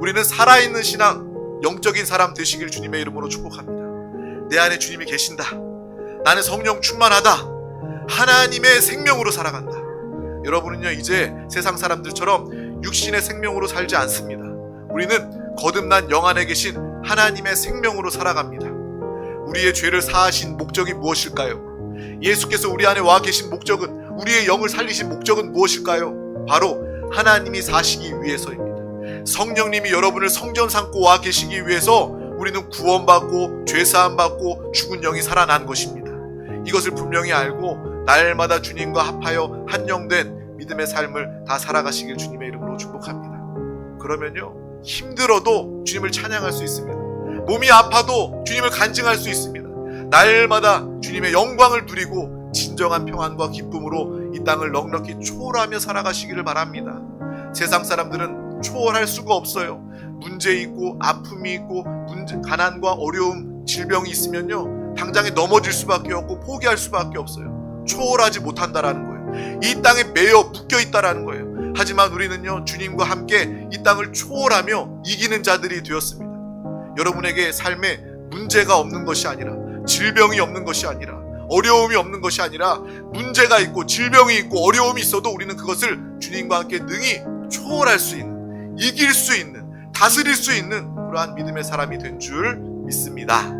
우리는 살아있는 신앙, 영적인 사람 되시길 주님의 이름으로 축복합니다. 내 안에 주님이 계신다. 나는 성령 충만하다. 하나님의 생명으로 살아간다. 여러분은요, 이제 세상 사람들처럼 육신의 생명으로 살지 않습니다. 우리는 거듭난 영 안에 계신 하나님의 생명으로 살아갑니다. 우리의 죄를 사하신 목적이 무엇일까요? 예수께서 우리 안에 와 계신 목적은 우리의 영을 살리신 목적은 무엇일까요? 바로 하나님이 사시기 위해서입니다. 성령님이 여러분을 성전 삼고 와 계시기 위해서 우리는 구원받고 죄사함 받고 죽은 영이 살아난 것입니다. 이것을 분명히 알고 날마다 주님과 합하여 한영된 믿음의 삶을 다 살아가시길 주님의 이름으로 축복합니다. 그러면요 힘들어도 주님을 찬양할 수 있습니다. 몸이 아파도 주님을 간증할 수 있습니다. 날마다 주님의 영광을 누리고 진정한 평안과 기쁨으로 이 땅을 넉넉히 초월하며 살아가시기를 바랍니다. 세상 사람들은 초월할 수가 없어요. 문제 있고 아픔이 있고 문제, 가난과 어려움, 질병이 있으면요 당장에 넘어질 수밖에 없고 포기할 수밖에 없어요. 초월하지 못한다라는 거예요. 이 땅에 매여 묶여 있다라는 거예요. 하지만 우리는요 주님과 함께 이 땅을 초월하며 이기는 자들이 되었습니다. 여러분에게 삶에 문제가 없는 것이 아니라 질병이 없는 것이 아니라 어려움이 없는 것이 아니라 문제가 있고 질병이 있고 어려움이 있어도 우리는 그것을 주님과 함께 능히 초월할 수 있는 이길 수 있는 다스릴 수 있는 그러한 믿음의 사람이 된 줄 믿습니다.